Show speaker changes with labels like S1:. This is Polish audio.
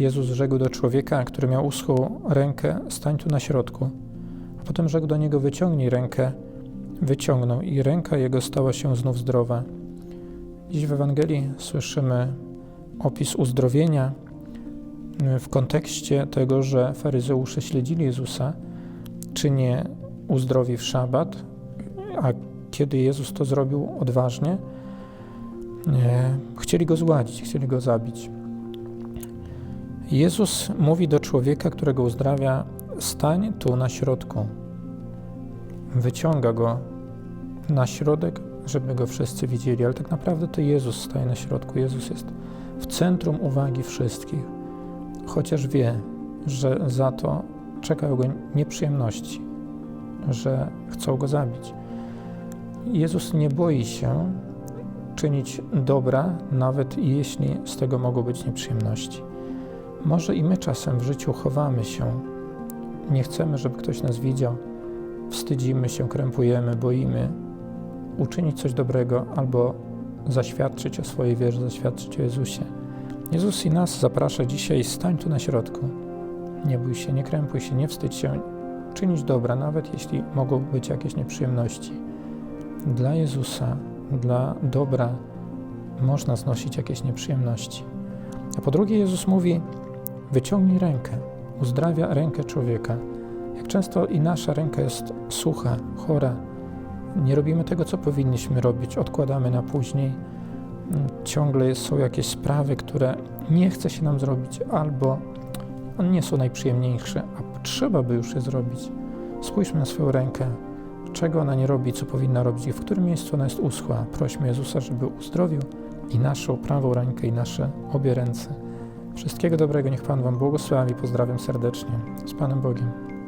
S1: Jezus rzekł do człowieka, który miał uschłą rękę, stań tu na środku. A potem rzekł do niego, wyciągnij rękę. Wyciągnął i ręka jego stała się znów zdrowa. Dziś w Ewangelii słyszymy opis uzdrowienia w kontekście tego, że faryzeusze śledzili Jezusa, czy nie uzdrowi w szabat, a kiedy Jezus to zrobił odważnie, e, chcieli go zgładzić, chcieli go zabić. Jezus mówi do człowieka, którego uzdrawia, stań tu na środku. Wyciąga go na środek, żeby go wszyscy widzieli, ale tak naprawdę to Jezus staje na środku. Jezus jest w centrum uwagi wszystkich, chociaż wie, że za to czekają go nieprzyjemności, że chcą go zabić. Jezus nie boi się czynić dobra, nawet jeśli z tego mogą być nieprzyjemności. Może i my czasem w życiu chowamy się, nie chcemy, żeby ktoś nas widział, wstydzimy się, krępujemy, boimy uczynić coś dobrego albo zaświadczyć o swojej wierze, zaświadczyć o Jezusie. Jezus i nas zaprasza dzisiaj, stań tu na środku. Nie bój się, nie krępuj się, nie wstydź się, czynić dobra, nawet jeśli mogą być jakieś nieprzyjemności. Dla Jezusa, dla dobra można znosić jakieś nieprzyjemności. A po drugie, Jezus mówi: wyciągnij rękę, uzdrawia rękę człowieka. Jak często i nasza ręka jest sucha, chora, nie robimy tego, co powinniśmy robić, odkładamy na później. Ciągle są jakieś sprawy, które nie chce się nam zrobić, albo nie są najprzyjemniejsze, a trzeba by już je zrobić. Spójrzmy na swoją rękę, czego ona nie robi, co powinna robić i w którym miejscu ona jest uschła. Prośmy Jezusa, żeby uzdrowił i naszą prawą rękę, i nasze obie ręce. Wszystkiego dobrego, niech Pan Wam błogosławi. Pozdrawiam serdecznie. Z Panem Bogiem.